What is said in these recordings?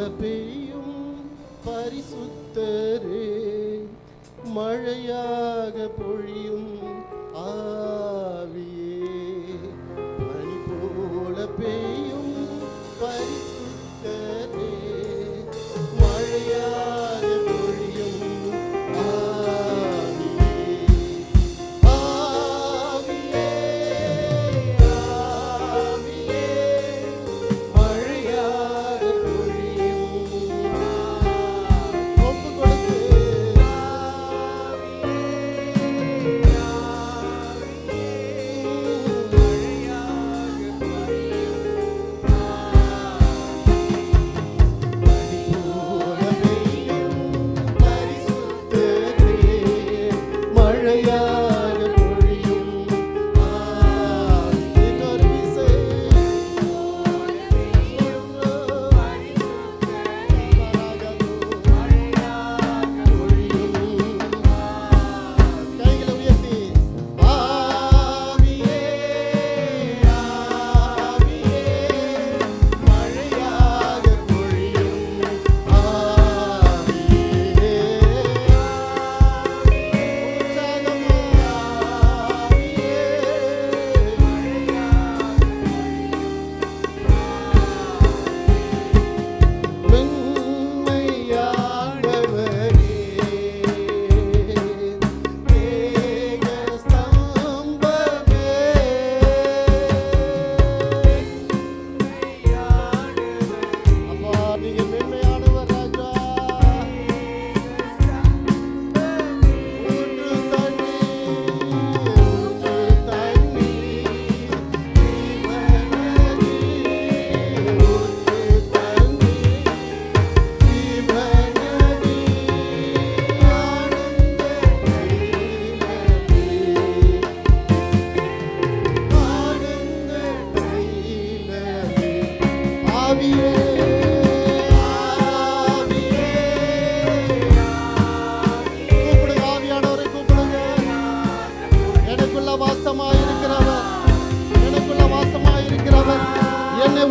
மழை பெய்யும் பரிசுத்தரே. மழையாக பொழியும்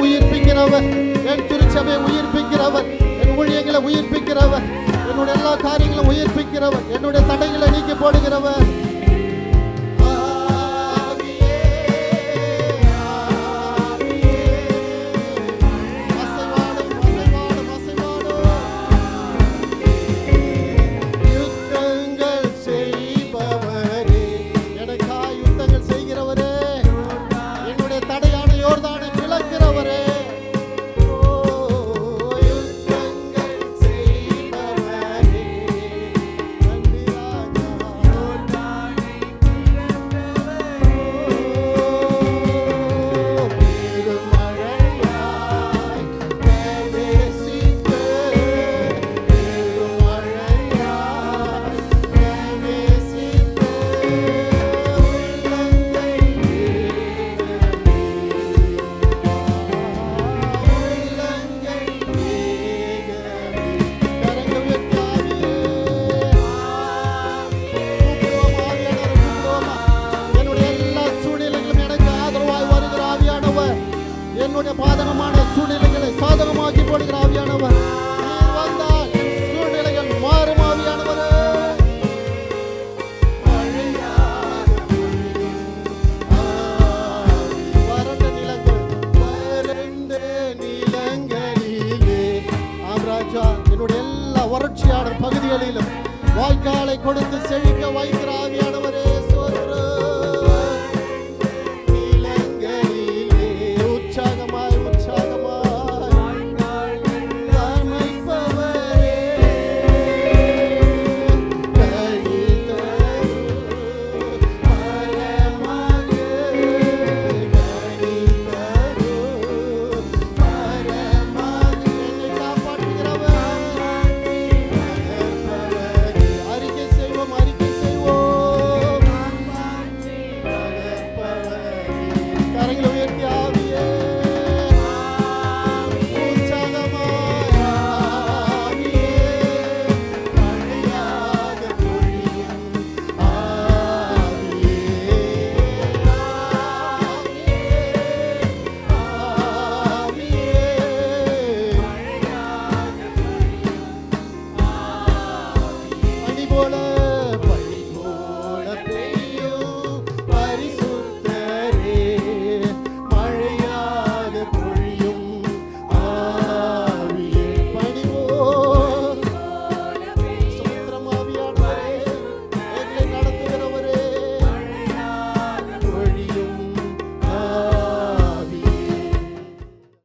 உயிர்ப்பிக்கிறவர். என் திருச்சபை உயிர்ப்பிக்கிறவர். என் ஊழியங்களை உயிர்ப்பிக்கிறவர். என்னுடைய எல்லா காரியங்களும் உயிர்ப்பிக்கிறவர். என்னுடைய தடைகளை நீக்கி போடுகிறவர். பகுதிகளிலும் வாய்க்காலை கொடுத்து செழிக்க வைக்க